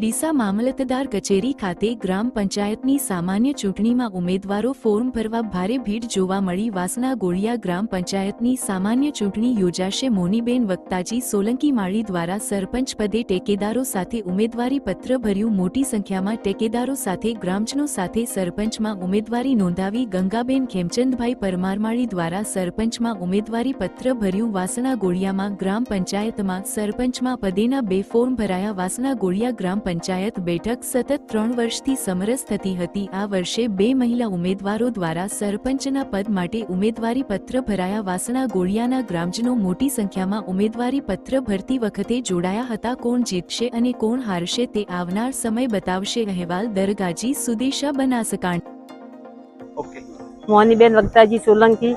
ડીસા મામલતદાર કચેરી ખાતે ગ્રામ પંચાયતની સામાન્ય ચૂંટણીમાં ઉમેદવારો ફોર્મ ભરવા ભારે ભીડ જોવા મળી. વાસના ગોળિયા ગ્રામ પંચાયતની સામાન્ય ચૂંટણી યોજાશે. મોનીબેન વક્તાજી સોલંકી માળી દ્વારા સરપંચ પદે ટેકેદારો સાથે ઉમેદવારી પત્ર ભર્યું. મોટી સંખ્યામાં ટેકેદારો સાથે, ગ્રામજનો સાથે સરપંચમાં ઉમેદવારી નોંધાવી. ગંગાબેન ખેમચંદભાઈ પરમારમાળી દ્વારા સરપંચમાં ઉમેદવારી પત્ર ભર્યું. વાસણા ગોળિયામાં ગ્રામ પંચાયતમાં સરપંચમાં પદેના બે ફોર્મ ભરાયા. વાસણા ગોળિયા ગ્રામ પંચાયત બેઠક સતત ત્રણ વર્ષથી સમરસ થતી હતી. આ વર્ષે બે મહિલા ઉમેદવારો દ્વારા સરપંચના પદ માટે ઉમેદવારી પત્ર ભરાયા. વાસણા ગોળિયાના ગ્રામજનો મોટી સંખ્યામાં ઉમેદવારી પત્ર ભરતી વખતે જોડાયા હતા. કોણ જીતશે અને કોણ હારશે તે આવનાર સમય બતાવશે. અહેવાલ દરગાજી સુદેશા બનાસકાંઠા. મોહનીબેન વગતાજી સોલંકી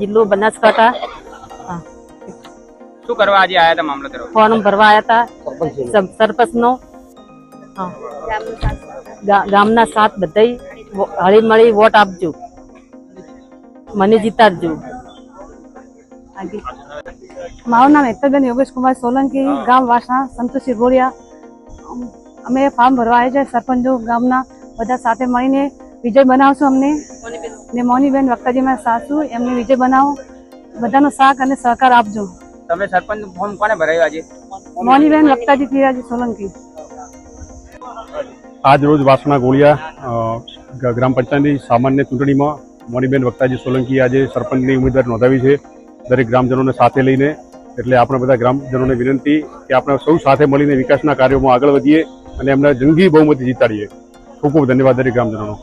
જિલ્લો બનાસકાંઠા. શું કરવા આજે આયા હતા મામલતદાર ફોર્મ ભરવા આયા હતા. સરપંચનો. હા. ગામના સાથ બધાય હળી મળી વોટ આપજો. મને જીતાડજો. મારું નામ એકતાબેન યોગેશ કુમાર સોલંકી ગામ વાસણા સંતોષી ગોળિયા. અમે ફોર્મ ભરવા આવ્યા છે સરપંચો ગામના બધા સાથે મળીને વિજય બનાવશું અમને. ને મોનીબેન વક્તાજી મારા સાસુ એમને વિજય બનાવો. બધાનો સાથ અને સહકાર આપજો. તમે સરપંચ ફોર્મ કોને ભરાયું આજે? મોનીબેન વક્તાજી પીરાજી સોલંકી. આજ રોજ વાસણા ગોળિયા ગ્રામ પંચાયતની સામાન્ય ચૂંટણીમાં મોનીબેન વક્તાજી સોલંકી આજે સરપંચની ઉમેદવાર નોંધાવી છે. દરેક ગ્રામજનોને સાથે લઈને એટલે આપણે બધા ગ્રામજનોને વિનંતી કે આપણે સૌ સાથે મળીને વિકાસના કાર્યોમાં આગળ વધીએ અને એમને જંગી બહુમતી જીતાડીએ. ખૂબ ખૂબ ધન્યવાદ દરેક ગ્રામજનોનો.